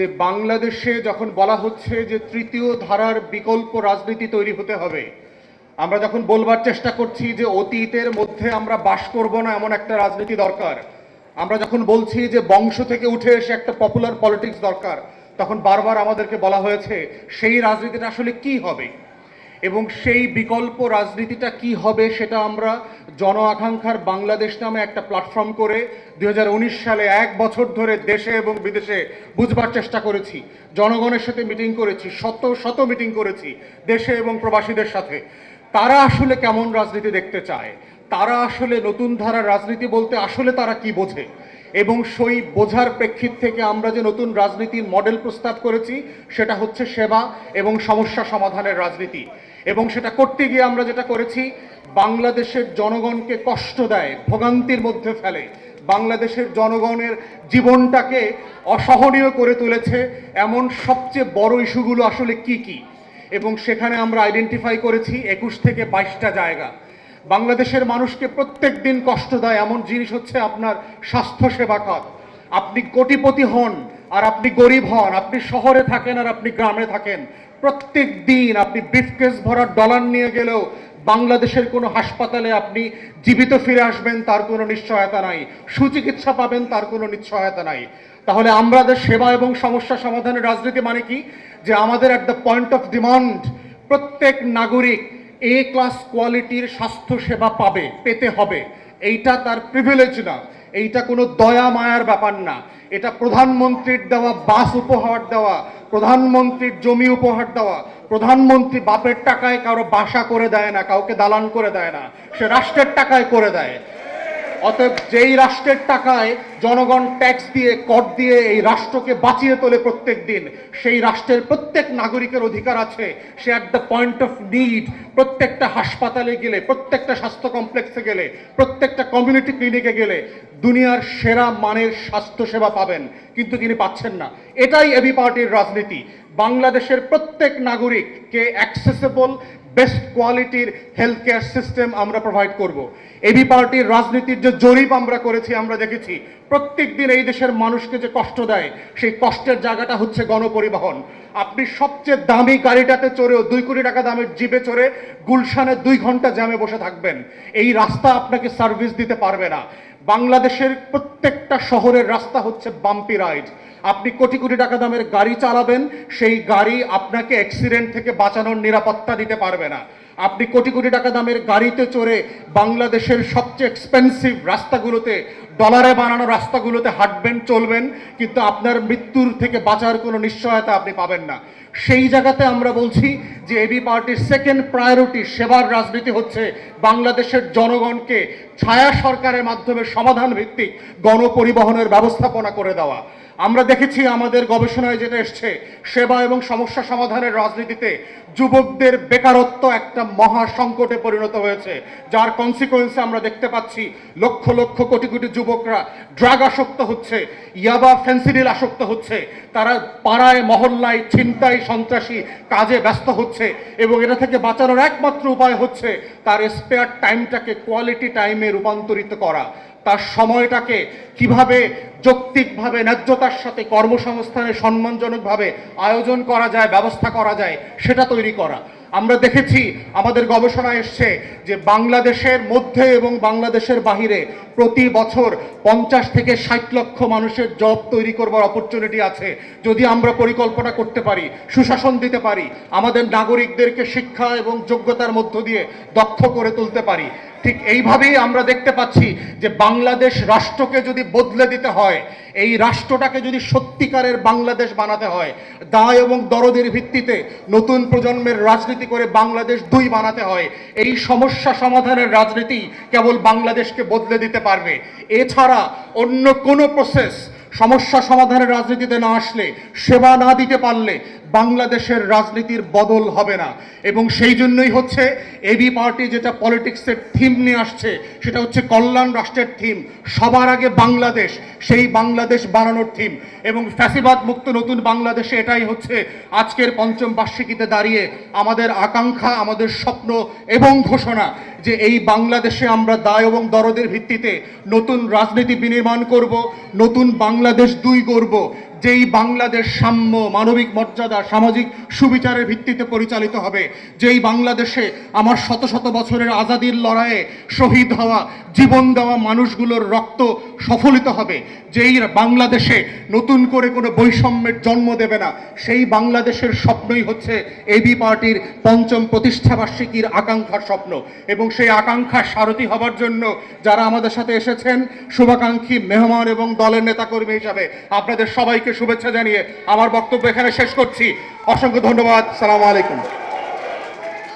যে বাংলাদেশে যখন বলা হচ্ছে যে তৃতীয় ধারার বিকল্প রাজনীতি তৈরি হতে হবে, আমরা যখন বলবার চেষ্টা করছি যে অতীতের মধ্যে আমরা বাস করব না এমন একটা রাজনীতি দরকার, আমরা যখন বলছি যে বংশ থেকে উঠে এসে একটা পপুলার পলিটিক্স দরকার, তখন বারবার আমাদেরকে বলা হয়েছে সেই রাজনীতিটা আসলে কি হবে এবং সেই বিকল্প রাজনীতিটা কি হবে সেটা আমরা জন আকাঙ্ক্ষার বাংলাদেশ নামে একটা প্ল্যাটফর্ম করে দু হাজার উনিশ সালে এক বছর ধরে দেশে এবং বিদেশে বুঝবার চেষ্টা করেছি। জনগণের সাথে মিটিং করেছি, শত শত মিটিং করেছি দেশে এবং প্রবাসীদের সাথে। তারা আসলে কেমন রাজনীতি দেখতে চায়? তারা আসলে নতুন ধারার রাজনীতি বলতে আসলে তারা কি বোঝে? এবং সেই বোঝার প্রেক্ষিত থেকে আমরা যে নতুন রাজনীতির মডেল প্রস্তাব করেছি, সেটা হচ্ছে সেবা এবং সমস্যা সমাধানের রাজনীতি। এবং সেটা করতে গিয়ে আমরা যেটা করেছি, বাংলাদেশের জনগণকে কষ্ট দেয়, ভোগান্তির মধ্যে ফেলে। বাংলাদেশের জনগণের জীবনটাকে অসহনীয় করে তুলেছে। এমন সবচেয়ে বড় ইস্যুগুলো আসলে কি কি? এবং সেখানে আমরা আইডেন্টিফাই করেছি একুশ থেকে বাইশটা জায়গা। বাংলাদেশের মানুষকে প্রত্যেক দিন কষ্ট দেয়। এমন জিনিস হচ্ছে আপনার স্বাস্থ্য সেবা খাত। আপনি কোটিপতি হন আর আপনি গরিব হন। আপনি শহরে থাকেন আর আপনি গ্রামে থাকেন। প্রত্যেক দিন আপনি ব্রিফকেস ভরা ডলার নিয়ে গেলেও বাংলাদেশের কোনো হাসপাতালে আপনি জীবিত ফিরে আসবেন, তার কোনো নিশ্চয়তা নাই। সুচিকিৎসা পাবেন, তার কোনো নিশ্চয়তা নাই। তাহলে আমাদের সেবা এবং সমস্যা সমাধানের রাজনীতি মানে কি? যে আমাদের at the point of demand প্রত্যেক নাগরিক এ ক্লাস কোয়ালিটির স্বাস্থ্য সেবা পাবে, পেতে হবে। এইটা তার প্রিভিলেজ না। এইটা কোনো দয়া মায়ার ব্যাপার না। এটা প্রধানমন্ত্রীর দেওয়া বাস উপহার দেওয়া, প্রধানমন্ত্রীর জমি উপহার দেওয়া, প্রধানমন্ত্রী বাপের টাকায় কারও বাসা করে দেয় না, কাউকে দালান করে দেয় না, সে রাষ্ট্রের টাকায় করে দেয়। অতএব যেই রাষ্ট্রের টাকায় জনগণ ট্যাক্স দিয়ে কর দিয়ে এই রাষ্ট্রকে বাঁচিয়ে তোলে প্রত্যেক দিন, সেই রাষ্ট্রের প্রত্যেক নাগরিকের অধিকার আছে। সে at the point of need প্রত্যেকটা হাসপাতালে গেলে, প্রত্যেকটা স্বাস্থ্য কমপ্লেক্সে গেলে, প্রত্যেকটা কমিউনিটি ক্লিনিকে গেলে দুনিয়ার সেরা মানের স্বাস্থ্য সেবা পাবেন, কিন্তু তিনি পাচ্ছেন না। এটাই এবি পার্টির রাজনীতি। বাংলাদেশের প্রত্যেক নাগরিককে অ্যাক্সেসেবল বেস্ট কোয়ালিটির হেলথ কেয়ার সিস্টেম আমরা প্রোভাইড করব। এবি পার্টির রাজনীতির যে জরিপ আমরা করেছি, আমরা দেখেছি প্রত্যেক দিন এই দেশের মানুষকে যে কষ্ট দেয়, সেই কষ্টের জায়গাটা হচ্ছে গণপরিবহন। আপনি সবচেয়ে দামি গাড়িটাতে চড়েও দুই কোটি টাকা দামের জিপে চড়ে গুলশানে দুই ঘণ্টা জ্যামে বসে থাকবেন। এই রাস্তা আপনাকে সার্ভিস দিতে পারবে না। বাংলাদেশের প্রত্যেকটা শহরের রাস্তা হচ্ছে বাম্পি রাইড আপনি কোটি কোটি টাকা দামের গাড়ি চালাবেন, সেই গাড়ি আপনাকে অ্যাক্সিডেন্ট থেকে বাঁচানোর নিরাপত্তা দিতে পারবে না। আপনি কোটি কোটি টাকা দামের গাড়িতে চড়ে বাংলাদেশের সবচেয়ে এক্সপেন্সিভ রাস্তাগুলোতে ডলারে বানানো রাস্তাগুলোতে হাঁটবেন, চলবেন, কিন্তু আপনার মৃত্যুর থেকে বাঁচার কোনো নিশ্চয়তা আপনি পাবেন না। সেই জায়গাতে আমরা বলছি যে এবি পার্টির সেকেন্ড প্রায়োরিটি সেবার রাজনীতি হচ্ছে বাংলাদেশের জনগণকে ছায়া সরকারের মাধ্যমে সমাধান ভিত্তিক গণপরিবহনের ব্যবস্থাপনা করে দেওয়া। আমরা দেখেছি আমাদের গবেষণায় যেটা এসছে, সেবা এবং সমস্যা সমাধানের রাজনীতিতে যুবকদের বেকারত্ব একটা মহা সংকটে পরিণত হয়েছে। যার কনসিকোয়েন্সে আমরা দেখতে পাচ্ছি, লক্ষ লক্ষ কোটি কোটি যুবকরা ড্রাগ আসক্ত হচ্ছে, ইয়াবা ফেন্সিডিল আসক্ত হচ্ছে, তারা পাড়ায়, মহল্লায়, ছিনতাই, সন্ত্রাসী কাজে ব্যস্ত হচ্ছে এবং এটা থেকে বাঁচানোর একমাত্র উপায় হচ্ছে তার স্পেয়ার টাইমটাকে কোয়ালিটি টাইমে রূপান্তরিত করা। তার সময়টাকে কীভাবে যৌক্তিকভাবে ন্যায্যতার সাথে কর্মসংস্থানে সম্মানজনকভাবে আয়োজন করা যায় ব্যবস্থা করা যায় সেটা তৈরি করা। আমরা দেখেছি, আমাদের গবেষণা এসছে যে বাংলাদেশের মধ্যে এবং বাংলাদেশের বাহিরে প্রতি বছর পঞ্চাশ থেকে ষাট লক্ষ মানুষের জব তৈরি করবার অপরচুনিটি আছে। যদি আমরা পরিকল্পনা করতে পারি, সুশাসন দিতে পারি, আমাদের নাগরিকদেরকে শিক্ষা এবং যোগ্যতার মধ্য দিয়ে দক্ষ করে তুলতে পারি, ঠিক এইভাবেই আমরা দেখতে পাচ্ছি যে বাংলাদেশ রাষ্ট্রকে যদি বদলে দিতে হয়, এই রাষ্ট্রটাকে যদি সত্যিকারের বাংলাদেশ বানাতে হয়, দায় এবং দরদের ভিত্তিতে নতুন প্রজন্মের রাজনীতি করে বাংলাদেশ দুই বানাতে হয়। এই সমস্যা সমাধানের রাজনীতি কেবল বাংলাদেশকে বদলে দিতে পারবে। এছাড়া অন্য কোনো প্রসেস সমস্যা সমাধানের রাজনীতিতে না আসলে, সেবা না দিতে পারলে বাংলাদেশের রাজনীতির বদল হবে না। এবং সেই জন্যই হচ্ছে এবি পার্টি যেটা পলিটিক্সের থিম নিয়ে আসছে, সেটা হচ্ছে কল্যাণ রাষ্ট্রের থিম। সবার আগে বাংলাদেশ, সেই বাংলাদেশ বানানোর থিম। এবং ফ্যাসিবাদ মুক্ত নতুন বাংলাদেশে এটাই হচ্ছে আজকের পঞ্চম বার্ষিকীতে দাঁড়িয়ে আমাদের আকাঙ্ক্ষা, আমাদের স্বপ্ন এবং ঘোষণা। যে এই বাংলাদেশে আমরা দায় এবং দরদের ভিত্তিতে নতুন রাজনীতি বিনির্মাণ করব, নতুন বাংলাদেশ দুই করব যেই বাংলাদেশ সাম্য, মানবিক মর্যাদা, সামাজিক সুবিচারের ভিত্তিতে পরিচালিত হবে, যেই বাংলাদেশে আমার শত শত বছরের আজাদির লড়াইয়ে শহীদ হওয়া, জীবন দেওয়া মানুষগুলোর রক্ত সফলিত হবে, যেই বাংলাদেশে নতুন করে কোনো বৈষম্যের জন্ম দেবে না, সেই বাংলাদেশের স্বপ্নই হচ্ছে এবি পার্টির পঞ্চম প্রতিষ্ঠাবার্ষিকীর আকাঙ্ক্ষার স্বপ্ন। এবং সেই আকাঙ্ক্ষার সারথি হবার জন্য যারা আমাদের সাথে এসেছেন, শুভাকাঙ্ক্ষী, মেহমান এবং দলের নেতাকর্মী হিসাবে, আপনাদের সবাইকে শুভেচ্ছা জানিয়ে আমার বক্তব্য এখানে শেষ করছি। অসংখ্য ধন্যবাদ। সালাম আলাইকুম।